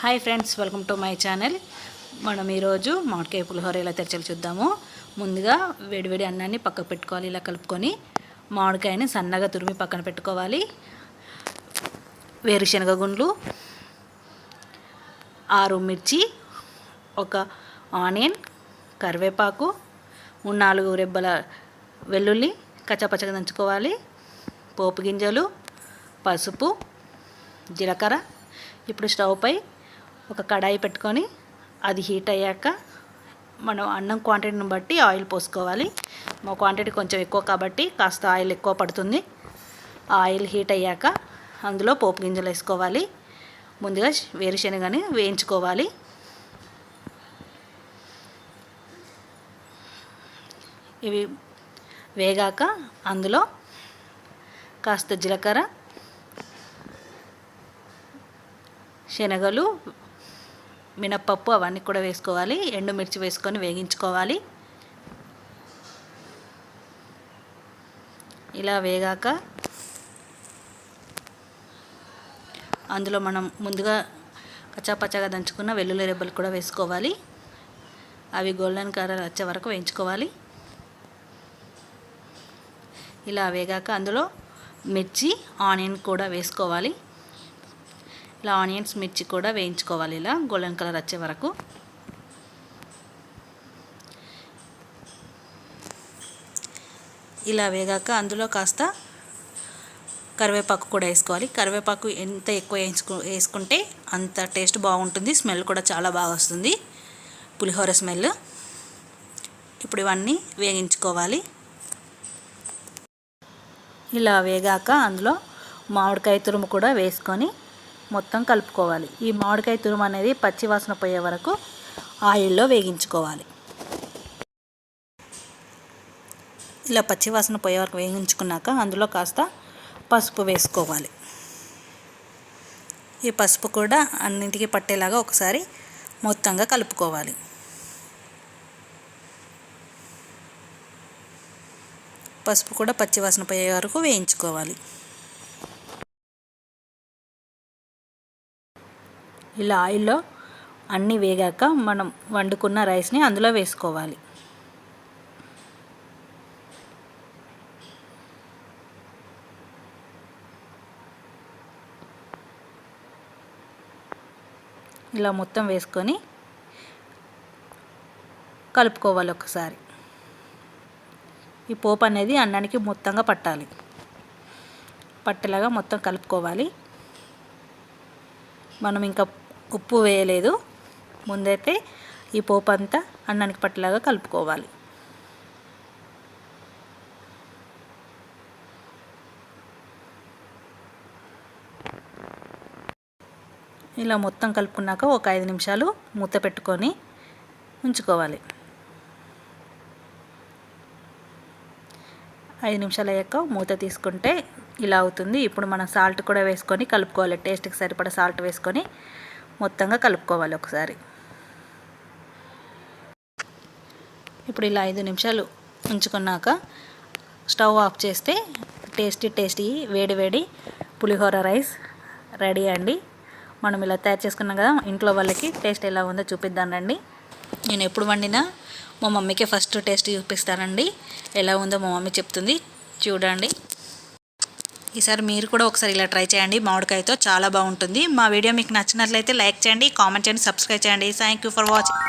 Hi friends welcome to my channel మనం ఈరోజు మామిడికాయ పులిహోర ఎలా తెరచలు చూద్దాము. ముందుగా వేడివేడి అన్నాన్ని పక్కకు పెట్టుకోవాలి. ఇలా కలుపుకొని మామిడికాయని సన్నగా తురిమి పక్కన పెట్టుకోవాలి. వేరుశనగ గుండ్లు ఆరు మిర్చి ఒక ఆనియన్ కరివేపాకు మూడు నాలుగు రెబ్బల వెల్లుల్లి కచ్చపచ్చగా దంచుకోవాలి. పోపు గింజలు పసుపు జీలకర్ర. ఇప్పుడు స్టవ్ పై ఒక కడాయి పెట్టుకొని అది హీట్ అయ్యాక మనం అన్నం క్వాంటిటీని బట్టి ఆయిల్ పోసుకోవాలి. మా క్వాంటిటీ కొంచెం ఎక్కువ కాబట్టి కాస్త ఆయిల్ ఎక్కువ పడుతుంది. ఆయిల్ హీట్ అయ్యాక అందులో పోపు గింజలు వేసుకోవాలి. ముందుగా వేరుశనగని వేయించుకోవాలి. ఇవి వేగాక అందులో కాస్త జీలకర్ర శనగలు మినప్పప్పు అవన్నీ కూడా వేసుకోవాలి ఎండుమిర్చి వేసుకొని వేగించుకోవాలి. ఇలా వేగాక అందులో మనం ముందుగా కచ్చాపచ్చాగా దంచుకున్న వెల్లుల్లి రెబ్బలు కూడా వేసుకోవాలి. అవి గోల్డెన్ కలర్ వచ్చే వరకు వేయించుకోవాలి. ఇలా వేగాక అందులో మిర్చి ఆనియన్ కూడా వేసుకోవాలి. ఇలా ఆనియన్స్ మిర్చి కూడా వేయించుకోవాలి ఇలా గోల్డెన్ కలర్ వచ్చే వరకు. ఇలా వేగాక అందులో కాస్త కరివేపాకు కూడా వేసుకోవాలి. కరివేపాకు ఎంత ఎక్కువ వేయించుకు వేసుకుంటే అంత టేస్ట్ బాగుంటుంది స్మెల్ కూడా చాలా బాగా వస్తుంది పులిహోర స్మెల్. ఇప్పుడు ఇవన్నీ వేగించుకోవాలి. ఇలా వేగాక అందులో మామిడికాయ తురుము కూడా వేసుకొని మొత్తం కలుపుకోవాలి. ఈ మామిడికాయ తురుము అనేది పచ్చివాసన పోయే వరకు ఆయిల్లో వేగించుకోవాలి. ఇలా పచ్చివాసన పోయే వరకు వేగించుకున్నాక అందులో కాస్త పసుపు వేసుకోవాలి. ఈ పసుపు కూడా అన్నింటికి పట్టేలాగా ఒకసారి మొత్తంగా కలుపుకోవాలి. పసుపు కూడా పచ్చివాసన పోయే వరకు వేయించుకోవాలి. ఇలా ఆయిల్లో అన్నీ వేగాక మనం వండుకున్న రైస్ని అందులో వేసుకోవాలి. ఇలా మొత్తం వేసుకొని కలుపుకోవాలి ఒకసారి. ఈ పోపు అనేది అన్నానికి మొత్తంగా పట్టాలి. పట్టేలాగా మొత్తం కలుపుకోవాలి. మనం ఇంకా ఉప్పు వేయలేదు. ముందైతే ఈ పోపు అంతా అన్నానికి పట్టలాగా కలుపుకోవాలి. ఇలా మొత్తం కలుపుకున్నాక ఒక ఐదు నిమిషాలు మూత పెట్టుకొని ఉంచుకోవాలి. ఐదు నిమిషాలు అయ్యాక మూత తీసుకుంటే ఇలా అవుతుంది. ఇప్పుడు మనం సాల్ట్ కూడా వేసుకొని కలుపుకోవాలి. టేస్ట్కి సరిపడా సాల్ట్ వేసుకొని మొత్తంగా కలుపుకోవాలి ఒకసారి. ఇప్పుడు ఇలా ఐదు నిమిషాలు ఉంచుకున్నాక స్టవ్ ఆఫ్ చేస్తే టేస్టీ టేస్టీ వేడి వేడి పులిహోర రైస్ రెడీ అండి. మనం ఇలా తయారు చేసుకున్నాం కదా ఇంట్లో వాళ్ళకి టేస్ట్ ఎలా ఉందో చూపిద్దానండి నేను ఎప్పుడు వండినా మా మమ్మీకే ఫస్ట్ టేస్ట్ చూపిస్తానండి. ఎలా ఉందో మా మమ్మీ చెప్తుంది. చూడండి. ఈసారి మీరు కూడా ఒకసారి ఇలా ట్రై చేయండి. మామిడికాయతో చాలా బాగుంటుంది. మా వీడియో మీకు నచ్చినట్లయితే లైక్ చేయండి కామెంట్ చేయండి సబ్స్క్రైబ్ చేయండి. Thank you for watching